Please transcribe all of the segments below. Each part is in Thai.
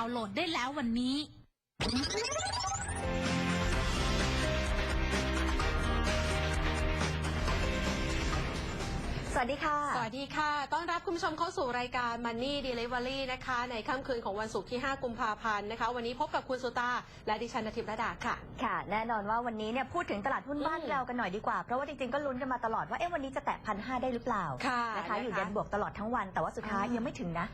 าวน์โหลดได้แล้ววันนี้สวัสดีค่ะ สวัสดีค่ะต้ อนรับคุณผู้ชมเข้าสู่รายการ Money Delivery นะคะ ในค่ำคืนของวันศุกร์ที่ 5 กุมภาพันธ์นะคะ วันนี้พบกับคุณสุตา และดิฉันนทิพย์ระดาค่ะ ค่ะ แน่นอนว่าวันนี้เนี่ยพูดถึงตลาดหุ้นบ้านอืมเรากันหน่อยดีกว่า เพราะว่าจริงๆ ก็ลุ้นกันมาตลอดว่าเอ๊ะวันนี้จะแตะพันห้าได้หรือเปล่าค่ะนะคะ อยู่นะคะเย็นบวกตลอดทั้งวัน แต่ว่าสุดท้ายอ่ายัยังไม่ถึงนะ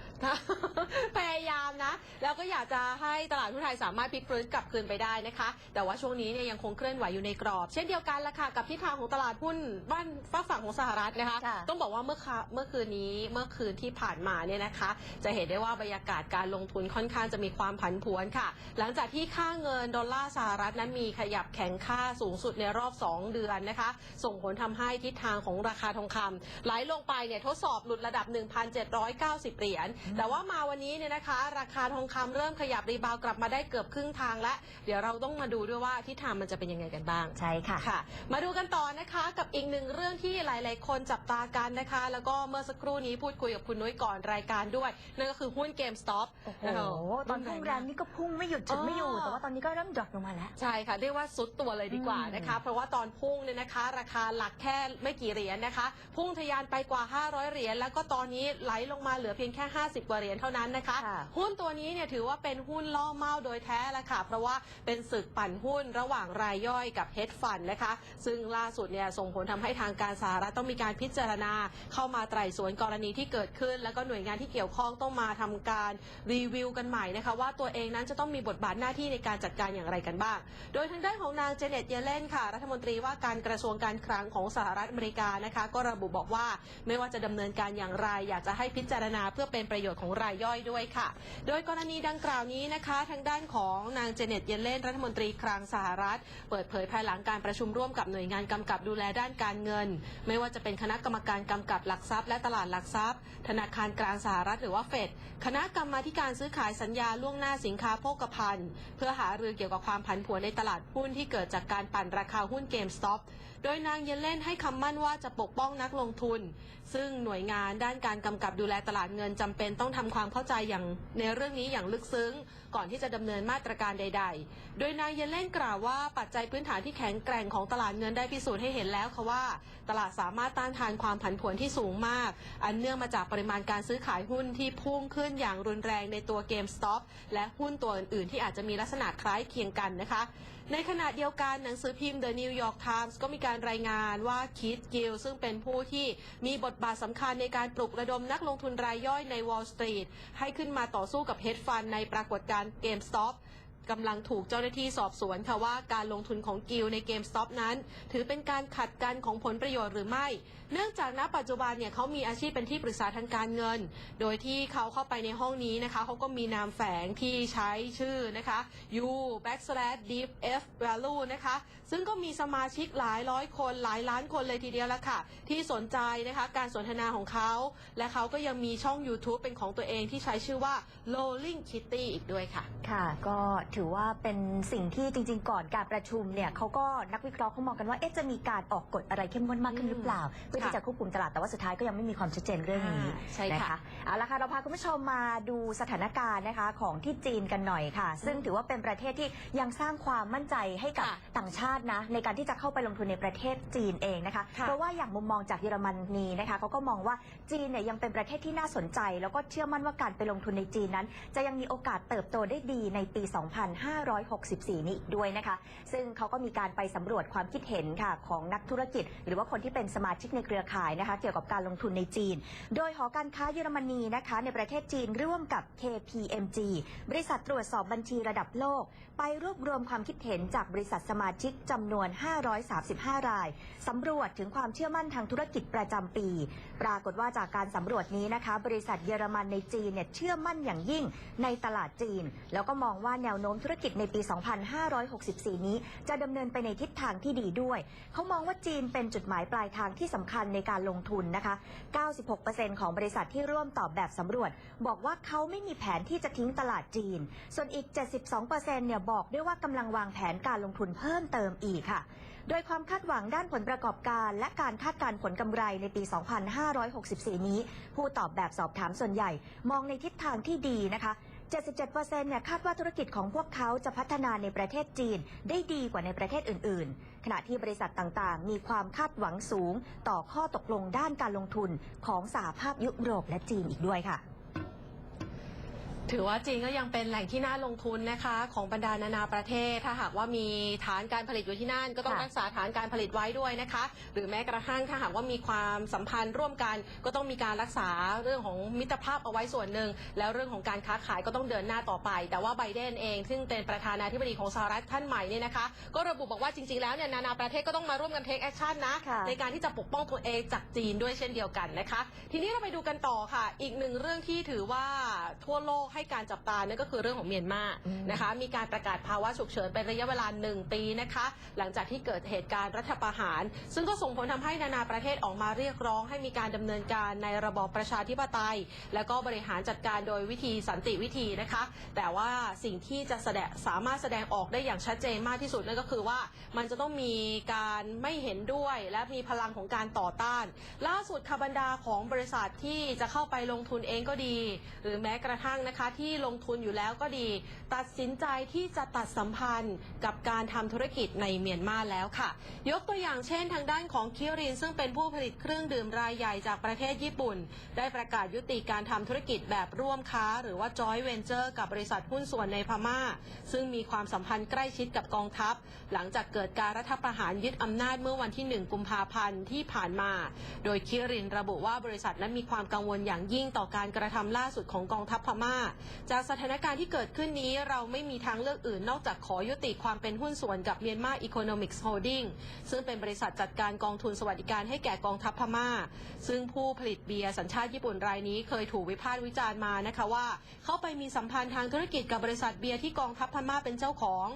พยายามนะ แล้วก็อยากจะให้ตลาดหุ้นไทยสามารถพลิกฟื้นกลับคืนไปได้นะคะ แต่ว่าช่วงนี้เนี่ยยังคงเคลื่อนไหวอยู่ในกรอบ เช่นเดียวกันละค่ะกับทิศทางของตลาดหุ้นบ้านฝากฝั่งของสหรัฐนะคะค่ะต้องบอกว่าเมื่อคะเมื่อคืนนี้เมื่อคืนที่ผ่านมาเนี่ยนะคะ จะเห็นได้ว่าบรรยากาศการลงทุนค่อนข้างจะมีความผันผวนค่ะ หลังจากที่ค่าเงินดอลลาร์สหรัฐนั้นมีขยับแข็งค่าสูงสุดในรอบ 2 เดือนนะคะ ส่งผลทำให้ทิศทางของราคาทองคำไหลลงไปเนี่ยทดสอบหลุดระดับ 1,790 เหรียญแต่ว่ามาวันนี้เนี่ยนะคะ ราคาทองคำเริ่มขยับรีบาวด์กลับมาได้เกือบครึ่งทางแล้วเดี๋ยวเราต้องมาดูด้วยว่าทิศทางมันจะเป็นยังไงกันบ้างใช่ค่ะค่ะ มาดูกันต่อนะคะกับอีกหนึ่งเรื่องที่หลาย ๆ คนจับตากันนะคะ แล้วก็เมื่อสักครู่นี้พูดคุยกับคุณนุ้ยก่อนรายการด้วย นั่นก็คือหุ้นเกมสต็อปโอ้โหตอนพุ่งแรงนี่ก็พุ่งไม่หยุดจุดไม่อยู่อ๋อแต่ว่าตอนนี้ก็เริ่มดรอปลงมาแล้ว ใช่ค่ะเรียกว่าซุดตัวเลยดีกว่าอืมนะคะ เพราะว่าตอนพุ่งเนี่ยนะคะ ราคาหลักแค่ไม่กี่เหรียญนะคะ พุ่งทะยานไปกว่า 500 เหรียญแล้วก็ตอนนี้ไหลลงมาเหลือเพียงแค่ 50 กว่าเหรียญเท่านั้นนะคะค่ะหุ้นตัวนี้เนี่ยถือว่าเป็นหุ้นล่อเมาโดยแท้ละค่ะ เพราะว่าเป็นศึกปั่นหุ้นระหว่างรายย่อยกับเฮดฟันนะคะ ซึ่งล่าสุดเนี่ยส่งผลทำให้ทางการสหรัฐต้องมีการพิจารณาเข้ามาไตร่สวนกรณีที่เกิดขึ้น แล้วก็หน่วยงานที่เกี่ยวข้องต้องมาทำการรีวิวกันใหม่นะคะว่าตัวเองนั้นจะต้องมีบทบาทหน้าที่ในการจัดการอย่างไรกันบ้าง โดยทางด้านของนางเจเน็ตเยเลนค่ะ รัฐมนตรีว่าการกระทรวงการคลังของสหรัฐอเมริกานะคะ ก็ระบุบอกว่าไม่ว่าจะดำเนินการอย่างไร อยากจะให้พิจารณาเพื่อเป็นประโยชน์ของรายย่อยด้วยค่ะ โดยกรณีดังกล่าวนี้นะคะ ทางด้านของนางเจเน็ตเยเลนรัฐมนตรีคลังสหรัฐ เปิดเผยภายหลังการประชุมร่วมกับหน่วยงานกำกับดูแลด้านการเงิน ไม่ว่าจะเป็นคณะกรรมการกำกับหลักทรัพย์และตลาดหลักทรัพย์ ธนาคารกลางสหรัฐหรือว่าเฟดคณะกรรมาการซื้อขายสัญญาล่วงหน้าสินค้าโภคภัณฑ์ เพื่อหารือเกี่ยวกับความผันผวนในตลาดหุ้นที่เกิดจากการปั่นราคาหุ้นเกมสต็อป โดยนางเยเล่นให้คำมั่นว่าจะปกป้องนักลงทุน ซึ่งหน่วยงานด้านการกำกับดูแลตลาดเงินจำเป็นต้องทำความเข้าใจอย่างในเรื่องนี้อย่างลึกซึ้ง ก่อนที่จะดำเนินมาตรการใด ๆ โดยนางเยเล่นกล่าวว่าปัจจัยพื้นฐานที่แข็งแกร่งของตลาดเงินได้พิสูจน์ให้เห็นแล้วค่ะว่า ตลาดสามารถต้านทานความผันผวนที่สูงมาก อันเนื่องมาจากปริมาณการซื้อขายหุ้นที่พุ่งขึ้นอย่างรุนแรงในตัวเกมสต็อปและหุ้นตัวอื่นๆ ที่อาจจะมีลักษณะคล้ายเคียงกันนะคะ ในขณะเดียวกันหนังสือพิมพ์ The New York Times ก็มีการรายงานว่าคิดกิลซึ่งเป็นผู้ที่มีบทบาทสำคัญในการปลุกระดมนักลงทุนรายย่อยใน Wall Street ให้ขึ้นมาต่อสู้กับเฮดฟันในปรากฏการณ์ GameStop กำลังถูกเจ้าหน้าที่สอบสวนค่ะว่าการลงทุนของกิลในเกมสต็อปนั้น ถือเป็นการขัดกันของผลประโยชน์หรือไม่เนื่องจากณปัจจุบันเนี่ยเขามีอาชีพเป็นที่ปรึกษาทางการเงิน โดยที่เขาเข้าไปในห้องนี้นะคะเขาก็มีนามแฝงที่ใช้ชื่อนะคะ U backslash deep F value นะคะ ซึ่งก็มีสมาชิกหลายร้อยคนหลายล้านคนเลยทีเดียวละค่ะ ที่สนใจนะคะการสนทนาของเขา และเขาก็ยังมีช่อง YouTube เป็นของตัวเองที่ใช้ชื่อว่า Rolling Kitty อีกด้วยค่ะ ค่ะ ก็ถือว่าเป็นสิ่งที่จริง ๆ ก่อนการประชุมเนี่ยเขาก็นักวิเคราะห์เขามองกันว่าเอ๊ะจะมีการออกกฎอะไรเข้มงวดมากขึ้นหรือเปล่าพื่อที่จะควบคุมตลาดแต่ว่าสุดท้ายก็ยังไม่มีความชัดเจนเรื่องนี้อ่าใช่ค่ะนเอาละค่ะเราพาคุณผู้ชมมาดูสถานการณ์นะคะของที่จีนกันหน่อยค่ะ ซึ่งถือว่าเป็นประเทศที่ยังสร้างความมั่นใจให้กับค่ะต่างชาตินะในการที่จะเข้าไปลงทุนในประเทศจีนเองนะคะค่ะเพราะว่าอย่างมุมมองจากเยอรมนีนะคะเขาก็มองว่าจีนเนี่ยยังเป็นประเทศที่น่าสนใจ แล้วก็เชื่อมั่นว่าการไปลงทุนในจีนนั้น จะยังมีโอกาสเติบโตได้ดีในปี 2564 นี้อีกด้วยนะคะ ซึ่งเขาก็มีการไปสำรวจความคิดเห็นค่ะของนักธุรกิจ หรือว่าคนที่เป็นสมาชิกในเครือข่ายนะคะเกี่ยวกับการลงทุนในจีน โดยหอการค้าเยอรมนีนะคะในประเทศจีนร่วมกับ KPMG บริษัทตรวจสอบบัญชีระดับโลก ไปรวบรวมความคิดเห็นจากบริษัทสมาชิกจำนวน 535 รายสำรวจถึงความเชื่อมั่นทางธุรกิจประจำปี ปรากฏว่าจากการสำรวจนี้นะคะ บริษัทเยอรมันในจีนเนี่ยเชื่อมั่นอย่างยิ่งในตลาดจีน แล้วก็มองว่าแนวโน้มธุรกิจในปี 2564 นี้ จะดำเนินไปในทิศทางที่ดีด้วย เขามองว่าจีนเป็นจุดหมายปลายทางที่สำคัญในการลงทุนนะคะ 96%ของบริษัทที่ร่วมตอบแบบสำรวจ บอกว่าเขาไม่มีแผนที่จะทิ้งตลาดจีน ส่วนอีก 72%เนี่ยบอกด้วยว่ากำลังวางแผนการลงทุนเพิ่มเติมอีกค่ะโดยความคาดหวังด้านผลประกอบการ และการคาดการ์ผลกำไรในปี 2564 นี้ ผู้ตอบแบบสอบถามส่วนใหญ่ มองในทิศทางที่ดีนะคะ 77%เนี่ยคาดว่าธุรกิจของพวกเขาจะพัฒนาในประเทศจีนได้ดีกว่าในประเทศอื่น ๆ ขณะที่บริษัทต่างๆ มีความคาดหวังสูง ต่อข้อตกลงด้านการลงทุนของสหภาพยุโรปและจีนอีกด้วยค่ะ ถือว่าจีนก็ยังเป็นแหล่งที่น่าลงทุนนะคะ ของบรรดานานาประเทศ ถ้าหากว่ามีฐานการผลิตอยู่ที่นั่น ก็ต้องค่ะรักษาฐานการผลิตไว้ด้วยนะคะ หรือแม้กระทั่งถ้าหากว่ามีความสัมพันธ์ร่วมกัน ก็ต้องมีการรักษาเรื่องของมิตรภาพเอาไว้ส่วนหนึ่งแล้วเรื่องของการค้าขายก็ต้องเดินหน้าต่อไป แต่ว่าไบเดนเอง ซึ่งเป็นประธานาธิบดีของสหรัฐท่านใหม่เนี่ยนะคะ ก็ระบุบอกว่าจริงๆแล้วเนี่ยนานาประเทศก็ต้องมาร่วมกันเทคแอคชั่นนะค่ะ ในการที่จะปกป้องตัวเองจากจีนด้วยเช่นเดียวกันนะคะ ทีนี้เราไปดูกันต่อค่ะ อีกหนึ่งเรื่องที่ถือว่าทั่วโลกให้การจับตานั่นก็คือเรื่องของเมียนมาอืมนะคะ มีการประกาศภาวะฉุกเฉินเป็นระยะเวลาหนึ่งปีนะคะ หลังจากที่เกิดเหตุการณ์รัฐประหาร ซึ่งก็ส่งผลทำให้นานาประเทศออกมาเรียกร้อง ให้มีการดำเนินการในระบอบประชาธิปไตย แล้วก็บริหารจัดการโดยวิธีสันติวิธีนะคะ แต่ว่าสิ่งที่จะแสดงสามารถแสดงออกได้อย่างชัดเจนมากที่สุดนั่นก็คือว่ามันจะต้องมีการไม่เห็นด้วย และมีพลังของการต่อต้าน ล่าสุดค่ะบรรดาของบริษัทที่จะเข้าไปลงทุนเองก็ดี หรือแม้กระทั่งนะคะที่ลงทุนอยู่แล้วก็ดี ตัดสินใจที่จะตัดสัมพันธ์กับการทำธุรกิจในเมียนมาแล้วค่ะ ยกตัวอย่างเช่น ทางด้านของคิรินซึ่งเป็นผู้ผลิตเครื่องดื่มรายใหญ่จากประเทศญี่ปุ่น ได้ประกาศยุติการทำธุรกิจแบบร่วมค้า หรือว่า joint venture กับบริษัทหุ้นส่วนในพม่า ซึ่งมีความสัมพันธ์ใกล้ชิดกับกองทัพ หลังจากเกิดการรัฐประหารยึดอำนาจเมื่อวันที่ 1 กุมภาพันธ์ที่ผ่านมา โดยคิรินระบุว่าบริษัทนั้นมีความกังวลอย่างยิ่งต่อการกระทำล่าสุดของกองทัพพม่าจากสถานการณ์ที่เกิดขึ้นนี้เราไม่มีทางเลือกอื่นนอกจากขอยุติความเป็นหุ้นส่วนกับเมียนมาอีโคโนมิกส์โฮลดิ้งซึ่งเป็นบริษัทจัดการกองทุนสวัสดิการให้แก่กองทัพพม่า ซึ่งผู้ผลิตเบียร์สัญชาติญี่ปุ่นรายนี้เคยถูกวิพากษ์วิจารณ์มานะคะว่า เข้าไปมีสัมพันธ์ทางธุรกิจกับบริษัทเบียร์ที่กองทัพพม่าเป็นเจ้าของ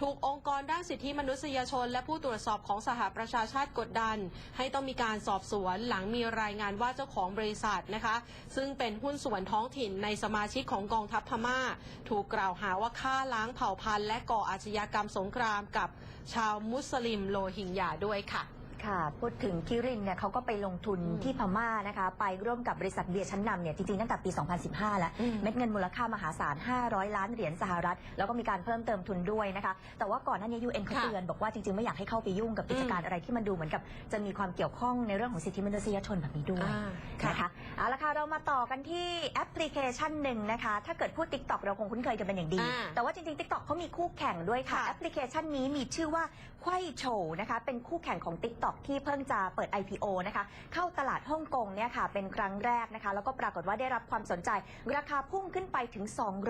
ถูกองค์กรด้านสิทธิมนุษยชน และผู้ตรวจสอบของสหประชาชาติกดดัน ให้ต้องมีการสอบสวนหลังมีรายงานว่าเจ้าของบริษัทนะคะ ซึ่งเป็นหุ้นส่วนท้องถิ่นในสมาชิกของกองทัพพม่า ถูกกล่าวหาว่าฆ่าล้างเผ่าพันธุ์และก่ออาชญากรรมสงครามกับชาวมุสลิมโลหิงญาด้วยค่ะ ค่ะ พูดถึงคิรินเนี่ยเขาก็ไปลงทุนอืมที่พม่านะคะ ไปร่วมกับบริษัทเบียร์ชั้นนำเนี่ยจริงๆตั้งแต่ปี 2015 แล้วอืมเม็ดเงินมูลค่ามหาศาล 500 ล้านเหรียญสหรัฐ แล้วก็มีการเพิ่มเติมทุนด้วยนะคะ แต่ว่าก่อนหน้านี้ UN เขาค่ะเตือนบอกว่าจริงๆ ไม่อยากให้เข้าไปยุ่งกับกิจการอะไรที่มันดูเหมือนกับ จะมีความเกี่ยวข้องในเรื่องของสิทธิมนุษยชนแบบนี้ด้วยอ่าค่ะนะคะเอาละค่ะเรามาต่อกันที่แอปพลิเคชันหนึ่งนะคะ ถ้าเกิดพูด TikTok เราคงคุ้นเคยกันเป็นอย่างดีอ่าแต่ว่าจริงๆ TikTok เขามีคู่แข่งด้วยค่ะค่ะแอปพลิเคชันนี้มีชื่อว่าไขว้โฉวนะคะเป็นคู่แข่งของ TikTok ที่เพิ่งจะเปิด IPO นะคะเข้าตลาดฮ่องกงเนี่ยค่ะเป็นครั้งแรกนะคะ แล้วก็ปรากฏว่าได้รับความสนใจ ราคาพุ่งขึ้นไปถึง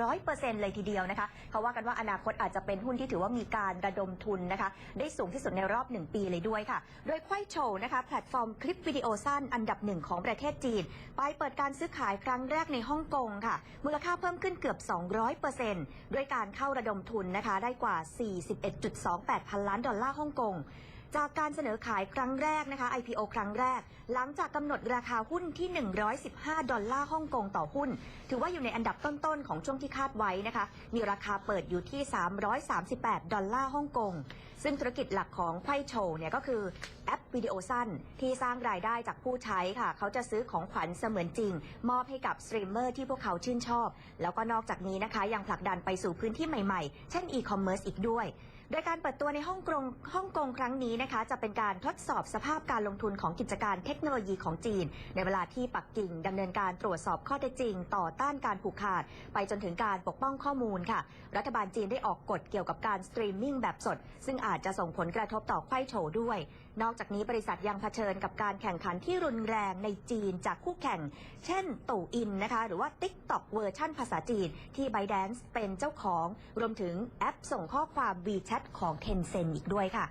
200%เลยทีเดียวนะคะเขาว่ากันว่าอนาคตอาจจะเป็นหุ้นที่ถือว่ามีการระดมทุนนะคะ ได้สูงที่สุดในรอบ 1 ปีเลยด้วยค่ะ โดยไขว้โฉวนะคะแพลตฟอร์มคลิปวิดีโอสั้นอันดับหนึ่งของประเทศจีน ไปเปิดการซื้อขายครั้งแรกในฮ่องกงค่ะ มูลค่าเพิ่มขึ้นเกือบ 200%ด้วยการเข้าระดมทุนนะคะ ได้กว่า 41.28 พันล้านดอลลาร์ฮ่องกง จากการเสนอขายครั้งแรกนะคะ IPO ครั้งแรก หลังจากกำหนดราคาหุ้นที่ 115 ดอลลาร์ฮ่องกงต่อหุ้น ถือว่าอยู่ในอันดับต้นๆ ของช่วงที่คาดไว้นะคะ มีราคาเปิดอยู่ที่ 338 ดอลลาร์ฮ่องกง ซึ่งธุรกิจหลักของไขว้โฉวเนี่ยก็คือแอปวิดีโอสั้นที่สร้างรายได้จากผู้ใช้ค่ะ เขาจะซื้อของขวัญเสมือนจริง มอบให้กับสตรีมเมอร์ที่พวกเขาชื่นชอบ แล้วก็นอกจากนี้นะคะยังผลักดันไปสู่พื้นที่ใหม่ๆ เช่นอีคอมเมิร์ซอีกด้วย โดยการเปิดตัวในฮ่องกงฮ่องกงครั้งนี้นะคะ จะเป็นการทดสอบสภาพการลงทุนของกิจการเทคโนโลยีของจีน ในเวลาที่ปักกิ่งดำเนินการตรวจสอบข้อเท็จจริง ต่อต้านการผูกขาด ไปจนถึงการปกป้องข้อมูลค่ะ รัฐบาลจีนได้ออกกฎเกี่ยวกับการสตรีมมิ่งแบบสด ซึ่งอาจจะส่งผลกระทบต่อไขว้โฉด้วยนอกจากนี้บริษัทยังเผชิญกับการแข่งขันที่รุนแรงในจีนจากคู่แข่ง เช่นตู่อินนะคะ หรือว่า TikTok เวอร์ชั่นภาษาจีน ที่ ByteDance เป็นเจ้าของ รวมถึงแอปส่งข้อความ WeChat ของ Tencent อีกด้วยค่ะ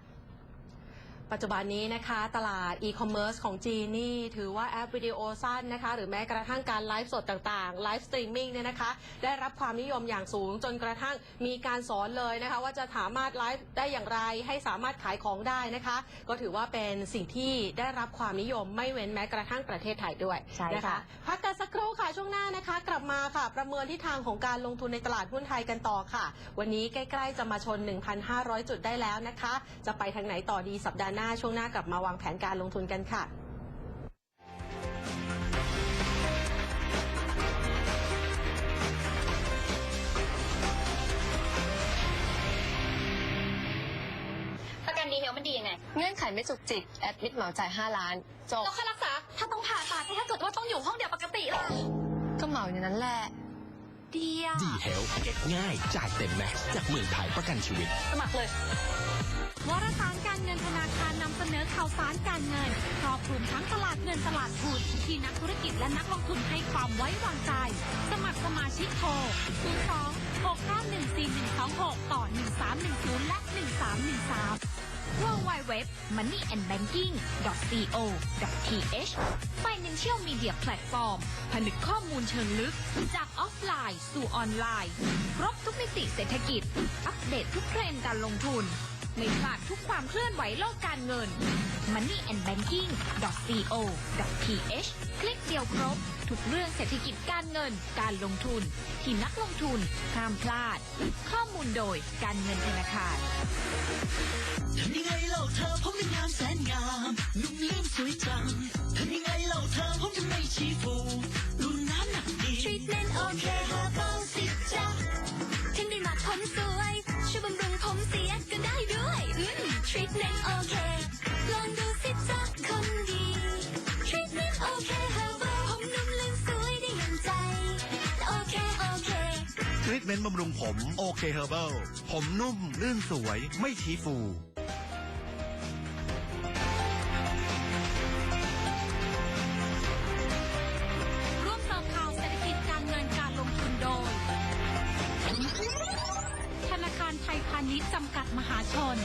ปัจจุบันนี้นะคะตลาดอีคอมเมิร์ซของจีนนี่ถือว่าแอปวิดีโอสั้นนะคะหรือแม้กระทั่งการไลฟ์สดต่างๆไลฟ์สตรีมมิ่งเนี่ยนะคะได้รับความนิยมอย่างสูงจนกระทั่งมีการสอนเลยนะคะว่าจะสามารถไลฟ์ได้อย่างไรให้สามารถขายของได้นะคะ ก็ถือว่าเป็นสิ่งที่ได้รับความนิยมไม่เว้นแม้กระทั่งประเทศไทยด้วยใช่นะค่ะคะพักกันสักครู่ค่ะช่วงหน้านะคะ กลับมาค่ะ ประเมินทิศทางของการลงทุนในตลาดหุ้นไทยกันต่อค่ะ วันนี้ใกล้ ๆ จะมาชน 1,500 จุดได้แล้วนะคะ จะไปทางไหนต่อดีสัปดาห์หน้าช่วงหน้ากลับมาวางแผนการลงทุนกันค่ะประกันดีเฮลมันดียังไงเงื่อนไขไม่จุกจิก แอดมิดเหมาจ่าย 5 ล้านจบแล้วค่ารักษา ถ้าต้องผ่าตัดถ้าเกิดว่าต้องอยู่ห้องเดียวปกติล่ะก็เหมาอย่างนั้นแหละ เดียว ดีเฮลเก็บง่าย จ่ายเต็มแม็กซ์จากเมืองไทยประกันชีวิต สมัครเลยวารสารการเงินธนาคารนำเสนอข่าวสารการเงินครอบคลุมทั้งตลาดเงินตลาดทุนที่นักธุรกิจและนักลงทุนให้ความไว้วางใจ สมัครสมาชิกโทร 02 691 4126 ต่อ 1310 และ 1313 www money and banking co th financial media platform ผนึกข้อมูลเชิงลึก จากออฟไลน์สู่ออนไลน์ ครบทุกมิติเศรษฐกิจ อัปเดตทุกเทรนด์การลงทุน ไม่พลาดทุกความเคลื่อนไหวโลกการเงิน money and banking co th คลิกเดียวครบ ทุกเรื่องเศรษฐกิจการเงิน การลงทุน ที่นักลงทุนห้ามพลาด ข้อมูลโดยการเงินธนาคารทำยังไงเล่าเธอผมยังงามแสนงาม นุ่มเลี้ยงสวยจังทำยังไงเล่าเธอผมจะไม่ชี้ฟู Treatment โอเคลองดูสิจ้ะคนดี Treatment โอเคฮะผมนุ่มลื่นสวยได้อย่างใจโอเคโอเคทรีทเมนต์บำรุงผมโอเคเฮอร์เบิลผมนุ่มลื่นสวยไม่ชี้ฟู ร่วมเสิร์ฟข่าวเศรษฐกิจการเงินการลงทุนโดย ธนาคารไทยพาณิชย์จำกัดมหาชน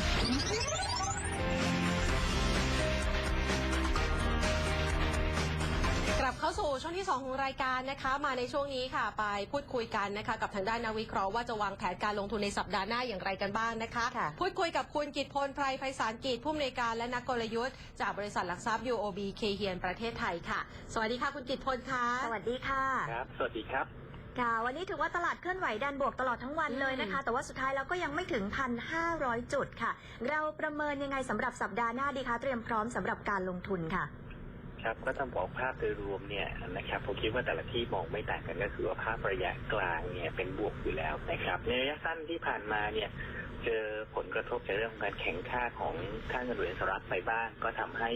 ช่วงที่ 2 ของรายการนะคะ มาในช่วงนี้ค่ะ ไปพูดคุยกันนะคะ กับทางด้านนักวิเคราะห์ว่าจะวางแผนการลงทุนในสัปดาห์หน้าอย่างไรกันบ้างนะคะค่ะพูดคุยกับคุณกิตพลไพรไพศาลกิจผู้อำนวยการและนักกลยุทธ์ จากบริษัทหลักทรัพย์ UOB เคเฮียนประเทศไทยค่ะ สวัสดีค่ะคุณกิตพลค่ะสวัสดีค่ะ ครับ สวัสดีครับ ค่ะ วันนี้ถือว่าตลาดเคลื่อนไหวดันบวกตลอดทั้งวันเลยนะคะ แต่ว่าสุดท้ายเราก็ยังไม่ถึง 1,500 จุดค่ะ เราประเมินยังไงสำหรับสัปดาห์หน้าดีคะ เตรียมพร้อมสำหรับการลงทุนค่ะ ครับก็ต้องบอกภาพโดยรวมเนี่ยนะครับผมคิดว่าแต่ละที่มองไม่ต่างกันก็คือว่าภาพระยะกลางเนี่ยเป็นบวกอยู่แล้วนะครับในระยะสั้นที่ผ่านมาเนี่ยเจอผลกระทบจากเรื่องของการแข่งค่าของค่าเงินเหรียญสหรัฐไปบ้าง ก็ทำให้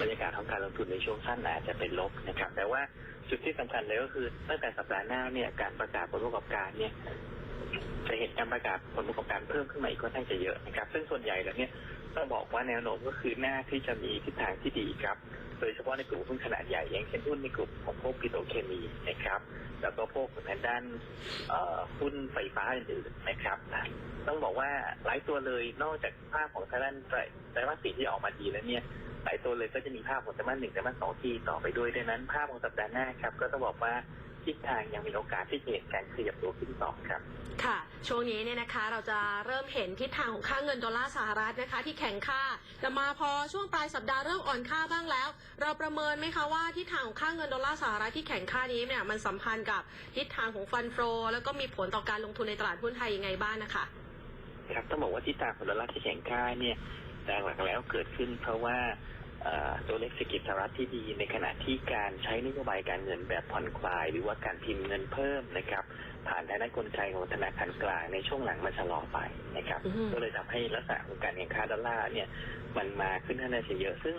บรรยากาศของการลงทุนในช่วงสั้นอาจจะเป็นลบนะครับแต่ว่าจุดที่สำคัญเลยก็คือตั้งแต่สัปดาห์หน้าเนี่ยการประกาศผลประกอบการเนี่ยจะเห็นการประกาศผลประกอบการเพิ่มขึ้นมาอีกค่อนข้างจะเยอะนะครับ ซึ่งส่วนใหญ่แล้วเนี่ยต้องบอกว่าแนวโน้มก็คือหน้าที่จะมีทิศทางที่ดีครับ โดยเฉพาะในกลุ่มหุ้นขนาดใหญ่ อย่างเช่นหุ้นในกลุ่มของพวกปิโตรเคมีนะครับ แล้วก็พวกทางด้านหุ้นไฟฟ้าอื่นๆนะครับ ต้องบอกว่าหลายตัวเลยนอกจากภาพของทางด้านไตรไตรมาสสี่ที่ออกมาดีแล้วเนี่ยหลายตัวเลยก็จะมีภาพของไตรมาสหนึ่งไตรมาสสองที่ต่อไปด้วยดังนั้น ภาพของสัปดาห์หน้าครับก็ต้องบอกว่า ทิศทางยังมีโอกาสที่จะเห็นการขยับตัวขึ้นต่อครับค่ะ ช่วงนี้เนี่ยนะคะเราจะเริ่มเห็นทิศทางของค่าเงินดอลลาร์สหรัฐนะคะ ที่แข็งค่าแต่มาพอช่วงปลายสัปดาห์เริ่มอ่อนค่าบ้างแล้ว เราประเมินไหมคะว่าทิศทางของค่าเงินดอลลาร์สหรัฐที่แข็งค่านี้เนี่ยมันสัมพันธ์กับทิศทางของฟันโฟแล้วก็มีผลต่อการลงทุนในตลาดหุ้นไทยยังไงบ้างนะคะครับต้องบอกว่าทิศทางของดอลลาร์ที่แข็งค่าเนี่ยหลักๆแล้วเกิดขึ้นเพราะว่าเอ่อ ตัวเลขเศรษฐกิจสหรัฐที่ดีในขณะที่การใช้นโยบายการเงินแบบผ่อนคลาย หรือว่าการพิมพ์เงินเพิ่มนะครับ ผ่านทางด้านกลไกของธนาคารกลางในช่วงหลังมันชะลอไปนะครับก็เลยทำให้ลักษณะของการแข่งค่าดอลลาร์เนี่ยมันมาขึ้นค่อนข้างเยอะ ซึ่ง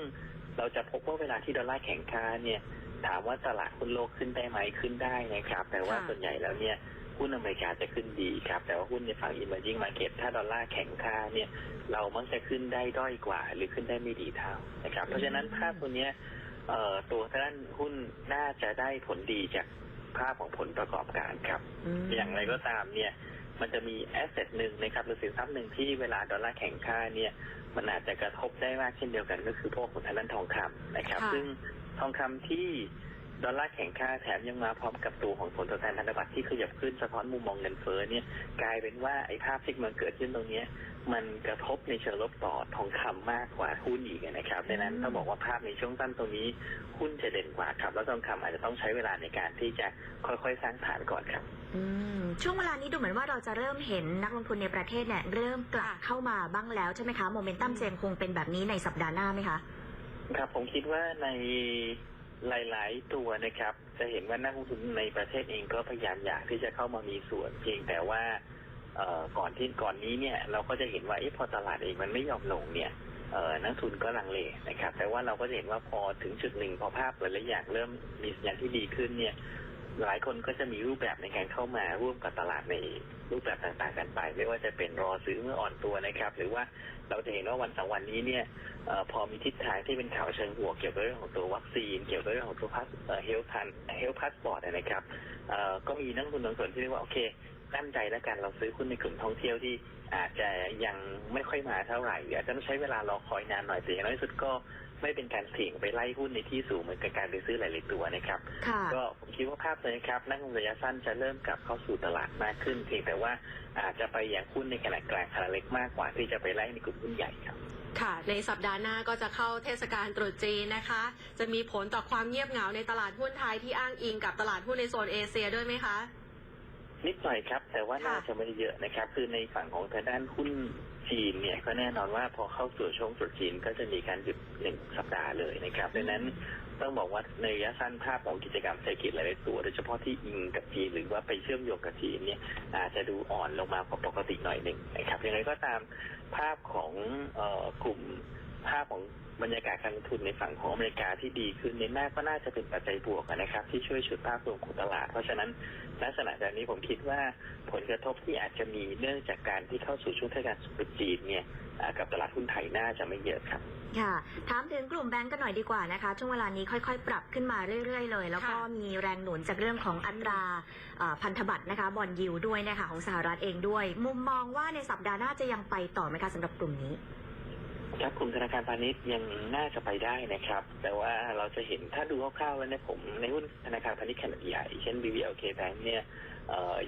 เราจะพบว่าเวลาที่ดอลลาร์แข็งค่าเนี่ยถามว่าตลาดหุ้นโลกขึ้นได้ไหมขึ้นได้นะครับ แต่ว่าส่วนใหญ่แล้วเนี่ย หุ้นอเมริกาจะขึ้นดีครับ แต่ว่าหุ้นในฝั่ง emerging market ถ้าดอลลาร์แข็งค่าเนี่ย เรามักจะขึ้นได้ด้อยกว่า หรือขึ้นได้ไม่ดีเท่านะครับ เพราะฉะนั้นภาพตัวเนี้ยเอ่อตัวด้านหุ้นน่าจะได้ผลดีจากภาพของผลประกอบการครับ อย่างไรก็ตามเนี่ย มันจะมีแอสเซทหนึ่งนะครับหรือสินทรัพย์หนึ่งที่เวลาดอลลาร์แข็งค่าเนี่ย มันอาจจะกระทบได้มากเช่นเดียวกันก็คือพวกของทางด้านทองคำนะครับค่ะซึ่งทองคำที่ ดอลลาร์แข็งค่าแถมยังมาพร้อมกับตัวของผลตอบแทนพันธบัตรที่ขยับขึ้นสะท้อนมุมมองเงินเฟ้อเนี่ยกลายเป็นว่าไอ้ภาพที่มันเกิดขึ้นตรงเนี้ยมันกระทบในเชิงลบต่อทองคำมากกว่าหุ้นอีกนะครับดังนั้นต้องบอกว่าภาพในช่วงสั้นตรงนี้หุ้นจะเด่นกว่าครับแล้วทองคำอาจจะต้องใช้เวลาในการที่จะค่อยๆ สร้างฐานก่อนครับอืมช่วงเวลานี้ดูเหมือนว่าเราจะเริ่มเห็นนักลงทุนในประเทศเนี่ยเริ่มกลับเข้ามาบ้างแล้วใช่ไหมคะโมเมนตัมจะยังคงเป็นแบบนี้ในสัปดาห์หน้าไหมคะครับผมคิดว่าใน หลาย ๆ ตัวนะครับ จะเห็นว่านักลงทุนในประเทศเองก็พยายามอยากที่จะเข้ามามีส่วนเพียงแต่ว่าเออก่อนที่ก่อนนี้เนี่ยเราก็จะเห็นว่าอพอตลาดเองมันไม่ยอมลงเนี่ยเออนักทุนก็ลังเลนะครับ แต่ว่าเราก็จะเห็นว่าพอถึงจุดหนึ่งพอภาพหลายๆอย่างเริ่มมีสัญญาณที่ดีขึ้นเนี่ย หลายคนก็จะมีรูปแบบในการเข้ามาร่วมกับตลาดในรูปแบบต่างๆกันไป ไม่ว่าจะเป็นรอซื้อเมื่ออ่อนตัวนะครับ หรือว่าเราจะเห็นว่าวันสองวันนี้เนี่ยอพอมีทิศทางที่เป็นข่าวเชิงบวกเกี่ยวกับเรื่องของตัววัคซีน เกี่ยวกับเรื่องของตัวพาสเฮลทันเฮลพาสปอร์ตนะครับก็มีนักลงทุนบางส่วนที่เรียกว่าโอเคตั้งใจแล้วกันเราซื้อหุ้นในกลุ่มท่องเที่ยวที่อาจจะยังไม่ค่อยมาเท่าไหร่อาจจะต้องใช้เวลารอคอยนานหน่อยแต่อย่างน้อยสุดก็ ไม่เป็นการเสี่ยงไปไล่หุ้นในที่สูงเหมือนกับการไปซื้อหลายๆตัวนะครับค่ะก็ผมคิดว่าภาพเลยนะครับนักลงทุนระยะสั้นจะเริ่มกลับเข้าสู่ตลาดมากขึ้นเพียงแต่ว่าอาจจะไปอย่างหุ้นในขนาดกลางขนาดเล็กมากกว่าที่จะไปไล่ในกลุ่มหุ้นใหญ่ครับค่ะ ในสัปดาห์หน้าก็จะเข้าเทศกาลตรุษจีนนะคะ จะมีผลต่อความเงียบเหงาในตลาดหุ้นไทยที่อ้างอิงกับตลาดหุ้นในโซนเอเชียด้วยไหมคะนิดหน่อยครับ แต่ว่าค่ะน่าจะไม่ได้เยอะนะครับ คือในฝั่งของทางด้านหุ้น จีนเนี่ยก็แน่นอนว่าพอเข้าสู่ช่วงตรุษจีนก็จะมีการหยุดหนึ่งสัปดาห์เลยนะครับดังนั้นต้องบอกว่าในระยะสั้นภาพของกิจกรรมเศรษฐกิจหลายๆตัวโดยเฉพาะที่อิงกับจีนหรือว่าไปเชื่อมโยงกับจีนเนี่ยอาจจะดูอ่อนลงมากว่าปกติหน่อยหนึ่งนะครับอย่างไรก็ตามภาพของเอ่อกลุ่ม ภาพของบรรยากาศการลงทุนในฝั่งของอเมริกาที่ดีขึ้นในหน้าก็น่าจะเป็นปัจจัยบวกนะครับ ที่ช่วยชุดภาพรวมของตลาด เพราะฉะนั้นลักษณะแบบนี้ผมคิดว่าผลกระทบที่อาจจะมีเนื่องจากการที่เข้าสู่ช่วงเทศกาลตรุษจีนเนี่ยกับตลาดหุ้นไทยน่าจะไม่เยอะครับ ค่ะ ถามถึงกลุ่มแบงก์กันหน่อยดีกว่านะคะ ช่วงเวลานี้ค่อยๆ ปรับขึ้นมาเรื่อยๆเลย แล้วก็มีแรงหนุนจากเรื่องของอัตราพันธบัตรนะคะบอลยิวด้วยนะคะของสหรัฐเองด้วย มุมมองว่าในสัปดาห์หน้าจะยังไปต่อไหมคะสำหรับกลุ่มนี้ ครับกลุ่มธนาคารพาณิชย์ยังน่าจะไปได้นะครับ แต่ว่าเราจะเห็นถ้าดูคร่าวๆแล้วเนี่ยผมในหุ้นธนาคารพาณิชย์ขนาดใหญ่ เช่น BBLK Bank เนี่ย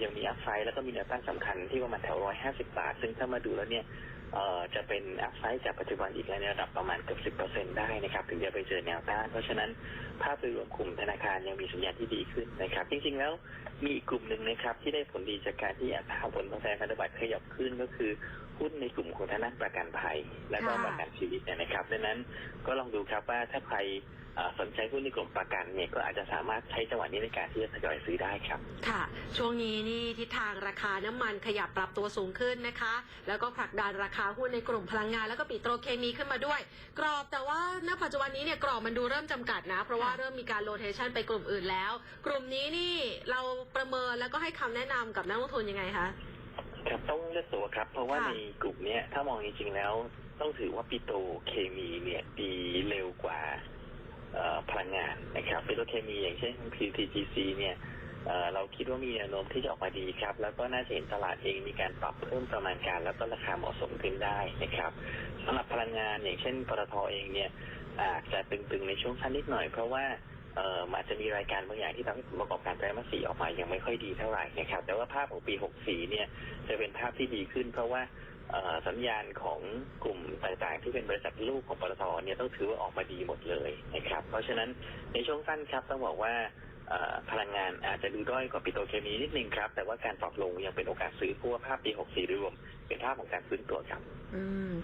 ยังมีอัพไซด์แล้วก็มีแนวต้านสำคัญที่ประมาณแถว 150 บาท ซึ่งถ้ามาดูแล้วเนี่ย เอ่อจะเป็นอัพไซด์จากปัจจุบันอีกในระดับประมาณเกือบสิบเปอร์เซ็นได้นะครับถึงจะไปเจอแนวต้าน เพราะฉะนั้นภาพโดยรวมกลุ่มธนาคารยังมีสัญญาณที่ดีขึ้นนะครับจริงๆแล้วมีอีกกลุ่มหนึ่งนะครับที่ได้ผลดีจากการที่อัตราผลตอบแทนพันธบัตรขยับขึ้นก็คือหุ้นในกลุ่มของทางด้านประกันภัย และก็ประกันชีวิตนะครับดังนั้นก็ลองดูครับว่าถ้าใคร สนใจหุ้นในกลุ่มประกันเนี่ยก็อาจจะสามารถใช้จังหวะนี้ในการที่จะทยอยซื้อได้ครับ ค่ะ ช่วงนี้นี่ทิศทางราคาน้ำมันขยับปรับตัวสูงขึ้นนะคะ แล้วก็ผลักดันราคาหุ้นในกลุ่มพลังงาน แล้วก็ปิโตรเคมีขึ้นมาด้วย กรอบแต่ว่าณปัจจุบันนี้เนี่ยกรอบมันดูเริ่มจำกัดนะ เพราะว่าค่ะเริ่มมีการโรเทชันไปกลุ่มอื่นแล้ว กลุ่มนี้นี่เราประเมินแล้วก็ให้คำแนะนำกับนักลงทุนยังไงคะครับต้องเลือกตัวครับ เพราะว่าค่ะในกลุ่มเนี้ยถ้ามองจริงๆแล้ว ต้องถือว่าปิโตรเคมีเนี่ยดีเร็วกว่าเอ่อ พลังงานนะครับปิโตรเคมีอย่างเช่น PTGC เนี่ยเราคิดว่ามีแนวโน้มที่จะออกมาดีครับ แล้วก็น่าจะเห็นตลาดเองมีการปรับเพิ่มประมาณการ แล้วก็ราคาเหมาะสมขึ้นได้นะครับสำหรับพลังงานอย่างเช่นปตทเองเนี่ยอาจจะตึงๆในช่วงสั้นนิดหน่อยเพราะว่าเอ่ออาจจะมีรายการบางอย่างที่ทำให้ผลประกอบการไตรมาสสี่ออกมายังไม่ค่อยดีเท่าไหร่นะครับ แต่ว่าภาพของปี 64 เนี่ยจะเป็นภาพที่ดีขึ้น เพราะว่า สัญญาณของกลุ่มต่างๆ ที่เป็นบริษัทลูกของปตทเนี่ยต้องถือว่าออกมาดีหมดเลยนะครับ เพราะฉะนั้นในช่วงสั้นครับต้องบอกว่าพลังงานอาจจะดูด้อยกว่าปิโตรเคมีนิดนึงครับ แต่ว่าการปรับลงยังเป็นโอกาสซื้อเพราะว่าภาพปี 64 รวม เป็นภาพของการฟื้นตัวครับ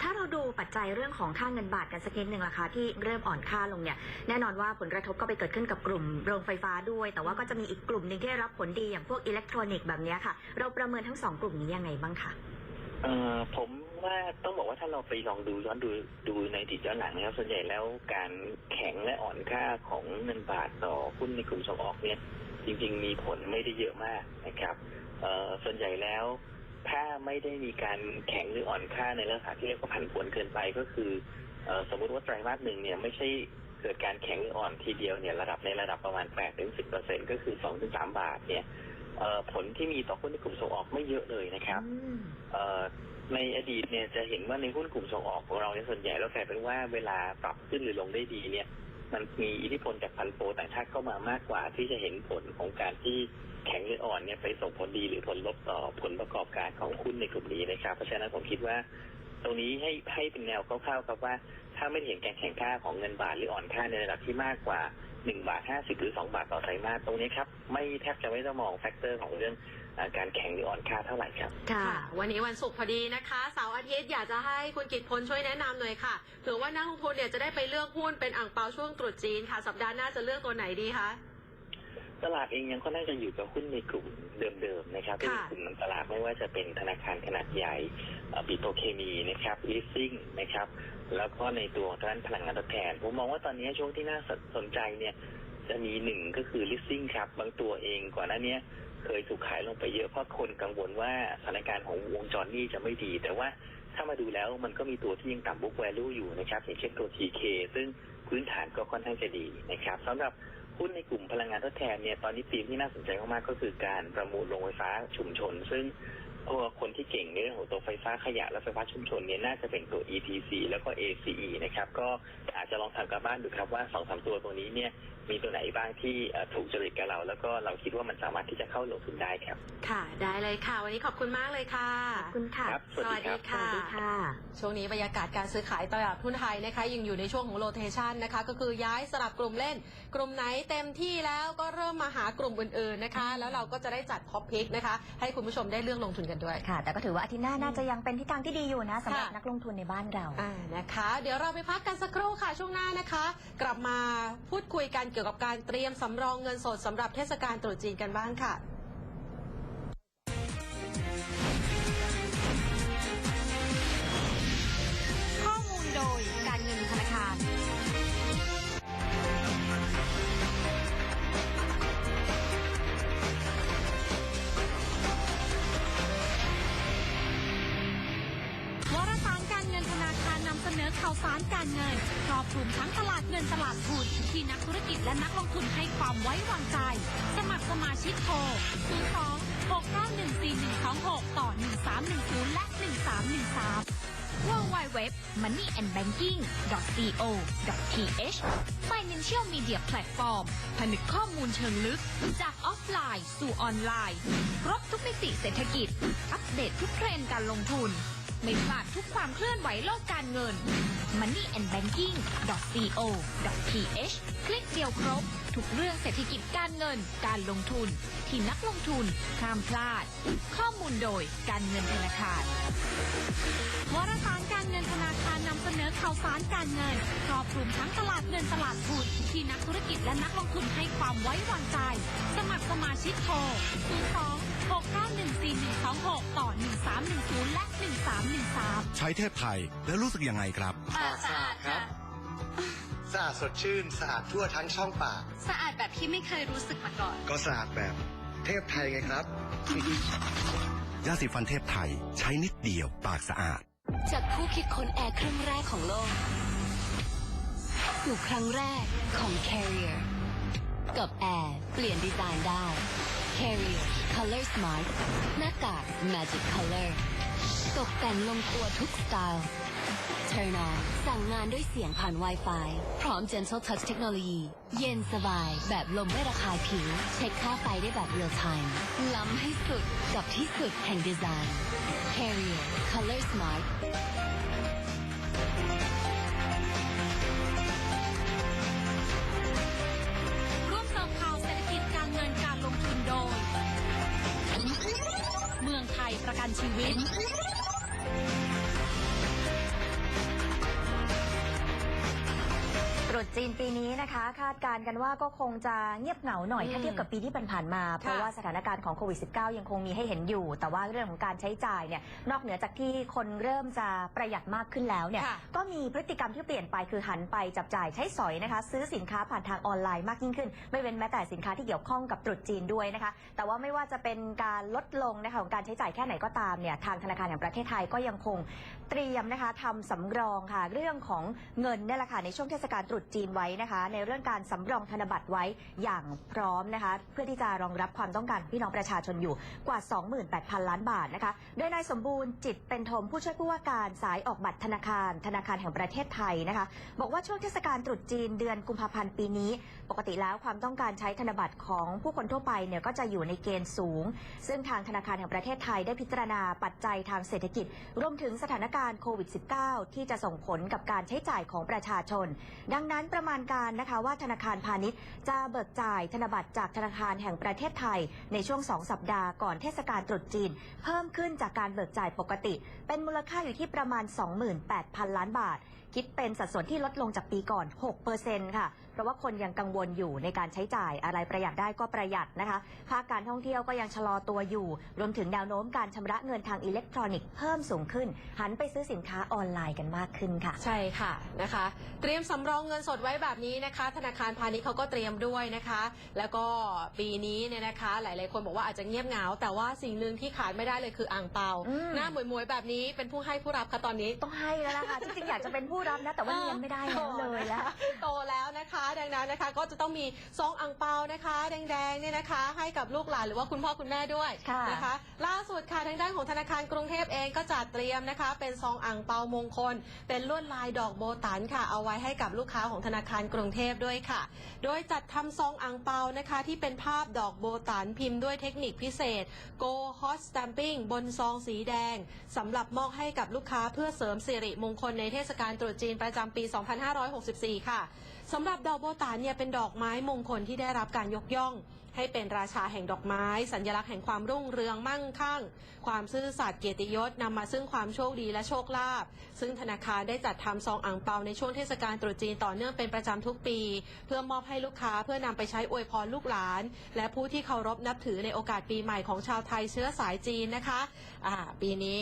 ถ้าเราดูปัจจัยเรื่องของค่าเงินบาทกันสักนิดหนึ่งล่ะคะที่เริ่มอ่อนค่าลงเนี่ยแน่นอนว่าผลกระทบก็ไปเกิดขึ้นกับกลุ่มโรงไฟฟ้าด้วย แต่ว่าก็จะมีอีกกลุ่มหนึ่งที่ได้รับผลดีอย่างพวกอิเล็กทรอนิกส์แบบนี้ค่ะ เราประเมินทั้งสองกลุ่มนี้ยังไงบ้างคะ เอ่อผมว่าต้องบอกว่าถ้าเราไปลองดูย้อนดูดูในติดย้อนหลังนะครับส่วนใหญ่แล้วการแข็งและอ่อนค่าของเงินบาทต่อหุ้นในกลุ่มส่งออกเนี่ย จริง ๆ มีผลไม่ได้เยอะมากนะครับเอ่อส่วนใหญ่แล้ว ถ้าไม่ได้มีการแข็งหรืออ่อนค่าในลักษณะที่เรียกว่าผันผวนเกินไปก็คือเอ่อสมมุติว่าไตรมาสหนึ่งเนี่ยไม่ใช่เกิดการแข็งหรืออ่อนทีเดียวเนี่ยระดับในระดับประมาณ8ถึง10เปอร์เซ็นก็คือ2ถึง3บาทเนี่ย ผลที่มีต่อหุ้นในกลุ่มส่งออกไม่เยอะเลยนะครับอืมเอ่อในอดีตเนี่ยจะเห็นว่าในหุ้นกลุ่มส่งออกของเราเนี่ยส่วนใหญ่แล้วกลายเป็นว่าเวลาปรับขึ้นหรือลงได้ดีเนี่ย มันมีอิทธิพลจากพันโปรต่างชาติเข้ามามากกว่าที่จะเห็นผลของการที่แข็งหรืออ่อนเนี่ยไปส่งผลดีหรือผลลบต่อผลประกอบการของหุ้นในกลุ่มนี้นะครับ เพราะฉะนั้นผมคิดว่า ตรงนี้ให้ให้เป็นแนวคร่าวๆครับว่า ถ้าไม่เห็นการแข่งค่าของเงินบาทหรืออ่อนค่าในระดับที่มากกว่า หนึ่งบาทห้าสิบหรือสองบาทต่อไตรมาสตรงนี้ครับ ไม่แทบจะไม่ต้องมองแฟกเตอร์ของเรื่องอการแข็งหรืออ่อนค่าเท่าไหร่ครับ ค่ะ วันนี้วันศุกร์พอดีนะคะเสาร์อาทิตย์อยากจะให้คุณกิตพลช่วยแนะนำหน่อยค่ะเผื่อว่านักลงทุนเนี่ยจะได้ไปเลือกหุ้นเป็นอ่างเปาช่วงตรุษจีนค่ะ สัปดาห์หน้าจะเลือกตัวไหนดีคะ ตลาดเองยังค่อนข้างจะอยู่กับหุ้นในกลุ่มเดิมๆนะครับที่ค่ะเป็นกลุ่มนำตลาดไม่ว่าจะเป็นธนาคารขนาดใหญ่ปิโตรเคมีนะครับลิสซิ่งนะครับ แล้วก็ในตัวของด้านพลังงานทดแทน ผมมองว่าตอนนี้ช่วงที่น่าสนใจเนี่ยจะมีหนึ่งก็คือลิสซิ่งครับ บางตัวเองก่อนหน้านี้เคยถูกขายลงไปเยอะเพราะคนกังวลว่าสถานการณ์ของวงจรหนี้จะไม่ดี แต่ว่าถ้ามาดูแล้วมันก็มีตัวที่ยังต่ำ book value อยู่นะครับอย่างเช่นตัว TK ซึ่งพื้นฐานก็ค่อนข้างจะดีนะครับสำหรับ หุ้นในกลุ่มพลังงานทดแทนเนี่ยตอนนี้ธีมที่น่าสนใจมากๆก็คือการประมูลโรงไฟฟ้าชุมชน ซึ่งพวกคนที่เก่งในเรื่องของตัวไฟฟ้าขยะและไฟฟ้าชุมชนเนี่ยน่าจะเป็นตัว ETC แล้วก็ ACE นะครับก็อาจจะลองทำการบ้านดูครับว่าสองสามตัวตัวนี้เนี่ย มีตัวไหนบ้างที่เอ่อถูกจริตกับเรา แล้วก็เราคิดว่ามันสามารถที่จะเข้าลงทุนได้ครับ ค่ะ ได้เลยค่ะ วันนี้ขอบคุณมากเลยค่ะขอบคุณค่ะครับสวัสดีครับสวัสดีค่ะ ช่วงนี้บรรยากาศการซื้อขายตลาดหุ้นไทยนะคะยังอยู่ในช่วงของโ o เ a ชันนะคะ ก็คือย้ายสลับกลุ่มเล่น กลุ่มไหนเต็มที่แล้วก็เริ่มมาหากลุ่มอื่นๆนะคะ แล้วเราก็จะได้จัดท็อปพิกนะคะ ให้คุณผู้ชมได้เลือกลงทุนกันด้วยค่ะ แต่ก็ถือว่าอาทิตย์หน้าน่าจะยังเป็นทิศทางที่ดีอยู่นะสำหรับค่ะนักลงทุนในบ้านเราอ่านะคะ เดี๋ยวเราไปพักกันสักครู่ค่ะช่วงหน้านะคะ กลับมาพูดคุยกันเกี่ยวกับการเตรียมสำรองเงินสดสำหรับเทศกาลตรุษจีนกันบ้างค่ะ อข่าวสารการเงินครอบคลุมทั้งตลาดเงินตลาดทุนที่นักธุรกิจและนักลงทุนให้ความไว้วางใจ สมัครสมาชิกโทร 02 6914126 ต่อ 1310 และ 1313 www money and banking co th financial media platform ผนึกข้อมูลเชิงลึก จากออฟไลน์ สู่ออนไลน์ ครบทุกมิติเศรษฐกิจ อัปเดตทุกเทรนด์การลงทุน ไม่พลาดทุกความเคลื่อนไหวโลกการเงิน money and banking co th คลิกเดียวครบ ทุกเรื่องเศรษฐกิจการเงิน การลงทุน ที่นักลงทุนห้ามพลาด ข้อมูลโดยการเงินธนาคารวารสารการเงินธนาคารนำเสนอข่าวสารการเงินครอบคลุมทั้งตลาดเงินตลาดทุนที่นักธุรกิจและนักลงทุนให้ความไว้วางใจ สมัครสมาชิกโทร02 6914126 ต่อ 1310 และ 1313 ใช้เทพไทยแล้วรู้สึกยังไงครับสะอาดครับ สะอาดสดชื่นสะอาดทั่วทั้งช่องปาก สะอาดแบบที่ไม่เคยรู้สึกมาก่อน ก็สะอาดแบบ เทพไทยไงครับ ยาสีฟันเทพไทย ใช้นิดเดียวปากสะอาด จากผู้คิดค้นแอร์เครื่องแรกของโลก สู่ครั้งแรกของ Carrier กับแอร์เปลี่ยนดีไซน์ได้ Carrier Color Smart หน้ากาก Magic Color ตกแต่งลงตัวทุกสไตล์ Turn on สั่งงานด้วยเสียงผ่าน Wi-Fi พร้อม Gentle Touch เทคโนโลยี เย็นสบาย แบบลมไม่ระคายผิว เช็คค่าไฟได้แบบ Real Time ล้ำให้สุดกับที่สุดแห่งดีไซน์ Carrier Color Smart ประกันชีวิต ตรุษจีนปีนี้นะคะ คาดการณ์กันว่าก็คงจะเงียบเหงาหน่อยอืมถ้าเทียบกับปีที่ผ่านๆมา เพราะว่าสถานการณ์ของโควิด -19 ยังคงมีให้เห็นอยู่ แต่ว่าเรื่องของการใช้จ่ายเนี่ยนอกเหนือจากที่คนเริ่มจะประหยัดมากขึ้นแล้วเนี่ยค่ะก็มีพฤติกรรมที่เปลี่ยนไปคือหันไปจับจ่ายใช้สอยนะคะ ซื้อสินค้าผ่านทางออนไลน์มากยิ่งขึ้น ไม่เว้นแม้แต่สินค้าที่เกี่ยวข้องกับตรุษจีนด้วยนะคะ แต่ว่าไม่ว่าจะเป็นการลดลงนะคะของการใช้จ่ายแค่ไหนก็ตามเนี่ยทางธนาคารแห่งประเทศไทยก็ยังคงเตรียมนะคะทำสำรองค่ะเรื่องของเงินเนี่ยแหละค่ะในช่วงเทศกาลตรุษจีนไว้นะคะ ในเรื่องการสำรองธนบัตรไว้อย่างพร้อมนะคะ เพื่อที่จะรองรับความต้องการพี่น้องประชาชนอยู่กว่า 28,000 ล้านบาทนะคะ โดยนายสมบูรณ์จิตเป็นธมผู้ช่วยผู้ว่าการสายออกบัตรธนาคาร ธนาคารแห่งประเทศไทยนะคะ บอกว่าช่วงเทศกาลตรุษจีนเดือนกุมภาพันธ์ปีนี้ ปกติแล้วความต้องการใช้ธนบัตรของผู้คนทั่วไปเนี่ยก็จะอยู่ในเกณฑ์สูง ซึ่งทางธนาคารแห่งประเทศไทยได้พิจารณาปัจจัยทางเศรษฐกิจ รวมถึงสถานการณ์โควิด -19 ที่จะส่งผลกับการใช้จ่ายของประชาชน ดังนั้นประมาณการนะคะว่าธนาคารพาณิชย์จะเบิกจ่ายธนบัตรจากธนาคารแห่งประเทศไทย ในช่วง 2 สัปดาห์ก่อนเทศกาลตรุษจีน เพิ่มขึ้นจากการเบิกจ่ายปกติ เป็นมูลค่าอยู่ที่ประมาณ 28,000 ล้านบาท คิดเป็นสัดส่วนที่ลดลงจากปีก่อน 6%ค่ะ เพราะว่าคนยังกังวลอยู่ในการใช้จ่ายอะไรประหยัดได้ก็ประหยัดนะคะ ภาคการท่องเที่ยวก็ยังชะลอตัวอยู่ รวมถึงแนวโน้มการชำระเงินทางอิเล็กทรอนิกส์เพิ่มสูงขึ้น หันไปซื้อสินค้าออนไลน์กันมากขึ้นค่ะ ใช่ค่ะนะคะ เตรียมสำรองเงินสดไว้แบบนี้นะคะ ธนาคารพาณิชย์เขาก็เตรียมด้วยนะคะ แล้วก็ปีนี้เนี่ยนะคะ หลายๆคนบอกว่าอาจจะเงียบเหงา แต่ว่าสิ่งหนึ่งที่ขาดไม่ได้เลยคืออ่างเปาอืมหน้าหมวยๆแบบนี้เป็นผู้ให้ผู้รับค่ะตอนนี้ต้องให้แล้วล่ะค่ะจริงๆอยากจะเป็นผู้รับนะแต่ว่าเรียนไม่ได้แล้วเลยแล้วโตแล้วนะคะ ดังนั้นนะคะก็จะต้องมีซองอ่างเปานะคะ แดงๆเนี่ยนะคะ ให้กับลูกหลานหรือว่าคุณพ่อคุณแม่ด้วยค่ะนะคะ ล่าสุดค่ะทางด้านของธนาคารกรุงเทพเองก็จัดเตรียมนะคะ เป็นซองอ่างเปามงคล เป็นลวดลายดอกโบตันค่ะ เอาไว้ให้กับลูกค้าของธนาคารกรุงเทพด้วยค่ะ โดยจัดทำซองอ่างเปานะคะ ที่เป็นภาพดอกโบตันพิมพ์ด้วยเทคนิคพิเศษ Go Hot Stamping บนซองสีแดงสำหรับมอบให้กับลูกค้าเพื่อเสริมสิริมงคลในเทศกาลตรุษจีนประจำปี 2564 ค่ะสำหรับดอกโบตานเนี่ยเป็นดอกไม้มงคลที่ได้รับการยกย่อง ให้เป็นราชาแห่งดอกไม้ สัญลักษณ์แห่งความรุ่งเรืองมั่งคั่ง ความซื่อสัตย์เกียรติยศนำมาซึ่งความโชคดีและโชคลาภซึ่งธนาคารได้จัดทำซองอ่างเปาในช่วงเทศกาลตรุษจีนต่อเนื่องเป็นประจำทุกปี เพื่อมอบให้ลูกค้าเพื่อนำไปใช้อวยพรลูกหลาน และผู้ที่เคารพนับถือในโอกาสปีใหม่ของชาวไทยเชื้อสายจีนนะคะอ่าปีนี้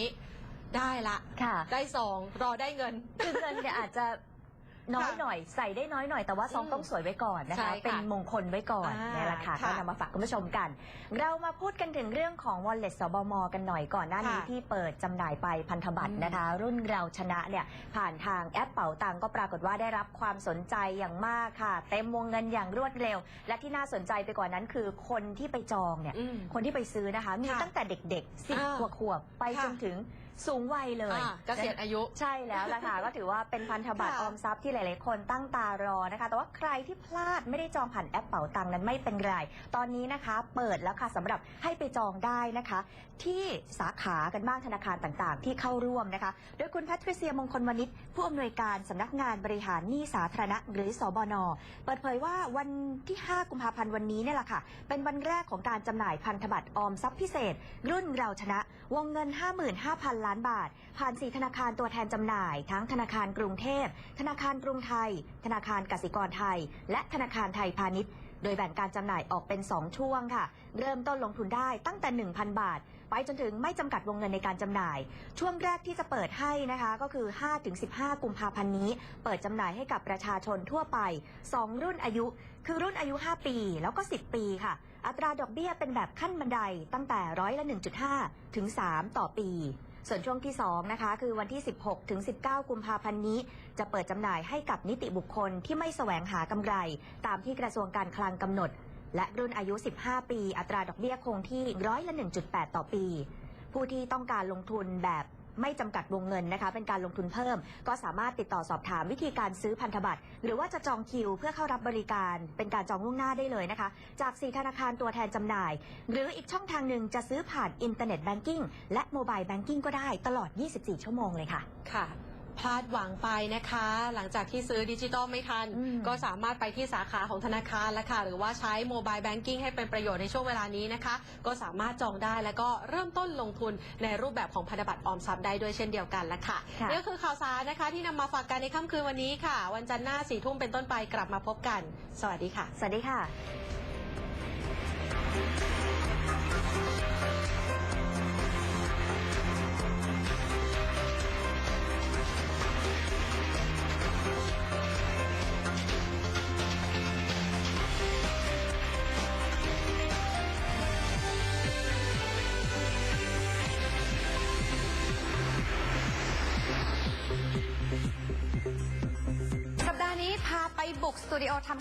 ได้ละค่ะ ได้ซองรอได้เงิน คือเงินเนี่ยอาจจะน้อยค่ะหน่อยใส่ได้น้อยหน่อยแต่ว่าซองอืมต้องสวยไว้ก่อนนะใช่คะ ค่ะเป็นมงคลไว้ก่อนอ่านี่แหละค่ะค่ะก็นำมาฝากคุณผู้ชมกัน เรามาพูดกันถึงเรื่องของ Wallet สบม กันหน่อยก่อนหน้านี้ค่ะที่เปิดจำหน่ายไปพันธบัตรอืมนะคะ รุ่นเราชนะเนี่ยผ่านทางแอปเป๋าตังก็ปรากฏว่าได้รับความสนใจอย่างมากค่ะ เต็มวงเงินอย่างรวดเร็ว และที่น่าสนใจไปกว่านั้นคือคนที่ไปจองเนี่ยอืมคนที่ไปซื้อนะคะ มีค่ะตั้งแต่เด็กๆสิบอ่ากว่าขวบไปค่ะจนถึง สูงวัยเลยอ่าเกษียณอายุ ใช่แล้วล่ะค่ะ ก็ถือว่าเป็นพันธบัตรค่ะออมทรัพย์ที่หลาย ๆ คนตั้งตารอนะคะ แต่ว่าใครที่พลาดไม่ได้จองผ่านแอปเป๋าตังค์นั้นไม่เป็นไร ตอนนี้นะคะ เปิดแล้วค่ะสำหรับให้ไปจองได้นะคะ ที่สาขากันบ้างธนาคารต่าง ๆ ที่เข้าร่วมนะคะ โดยคุณแพทริเซียมงคลวณิชผู้อำนวยการสำนักงานบริหารหนี้สาธารณะหรือสบน เปิดเผยว่าวันที่ 5 กุมภาพันธ์วันนี้เนี่ยแหละค่ะ เป็นวันแรกของการจำหน่ายพันธบัตรออมทรัพย์พิเศษ รุ่นเราชนะ วงเงิน 55,000ล้านบาท ผ่าน 4 ธนาคารตัวแทนจำหน่าย ทั้งธนาคารกรุงเทพ ธนาคารกรุงไทย ธนาคารกสิกรไทย และธนาคารไทยพาณิชย์ โดยแบ่งการจำหน่ายออกเป็น 2 ช่วงค่ะ เริ่มต้นลงทุนได้ตั้งแต่ 1,000 บาท ไปจนถึงไม่จำกัดวงเงินในการจำหน่าย ช่วงแรกที่จะเปิดให้นะคะก็คือ 5-15 กุมภาพันธ์นี้ เปิดจำหน่ายให้กับประชาชนทั่วไป 2 รุ่นอายุ คือรุ่นอายุ 5 ปี แล้วก็ 10 ปีค่ะอัตราดอกเบี้ยเป็นแบบขั้นบันไดตั้งแต่ร้อยละ 1.5 ถึง 3 ต่อปี ส่วนช่วงที่ 2 นะคะ คือวันที่ 16 ถึง 19 กุมภาพันธ์นี้ จะเปิดจำหน่ายให้กับนิติบุคคลที่ไม่แสวงหากำไร ตามที่กระทรวงการคลังกำหนด และรุ่นอายุ 15 ปี อัตราดอกเบี้ยคงที่ร้อยละ 1.8 ต่อปี ผู้ที่ต้องการลงทุนแบบ ไม่จำกัดวงเงินนะคะ เป็นการลงทุนเพิ่ม ก็สามารถติดต่อสอบถามวิธีการซื้อพันธบัตรหรือว่าจะจองคิวเพื่อเข้ารับบริการ เป็นการจองล่วงหน้าได้เลยนะคะ จาก 4 ธนาคารตัวแทนจำหน่าย หรืออีกช่องทางหนึ่งจะซื้อผ่านอินเทอร์เน็ตแบงกิ้งและโมบายแบงกิ้งก็ได้ตลอด 24 ชั่วโมงเลยค่ะ ค่ะ พลาดหวังไปนะคะ หลังจากที่ซื้อดิจิตอลไม่ทัน อืม ก็สามารถไปที่สาขาของธนาคารแล้วค่ะ หรือว่าใช้โมบายแบงกิ้งให้เป็นประโยชน์ในช่วงเวลานี้นะคะ ก็สามารถจองได้แล้วก็เริ่มต้นลงทุนในรูปแบบของพันธบัตรออมทรัพย์ได้ด้วยเช่นเดียวกันละค่ะ ค่ะ นี่ก็คือข่าวสารนะคะที่นำมาฝากกันในค่ำคืนวันนี้ค่ะ วันจันทร์หน้าสี่ทุ่มเป็นต้นไปกลับมาพบกัน สวัสดีค่ะ สวัสดีค่ะ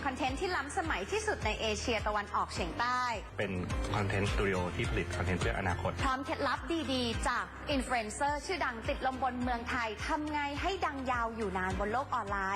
คอนเทนต์ที่ล้ำสมัยที่สุดในเอเชียตะวันออกเฉียงใต้ เป็นคอนเทนต์สตูดิโอที่ผลิตคอนเทนต์เพื่ออนาคต พร้อมเคล็ดลับดีๆ จากอินฟลูเอนเซอร์ชื่อดังติดลมบนเมืองไทยทำไงให้ดังยาวอยู่นานบนโลกออนไลน์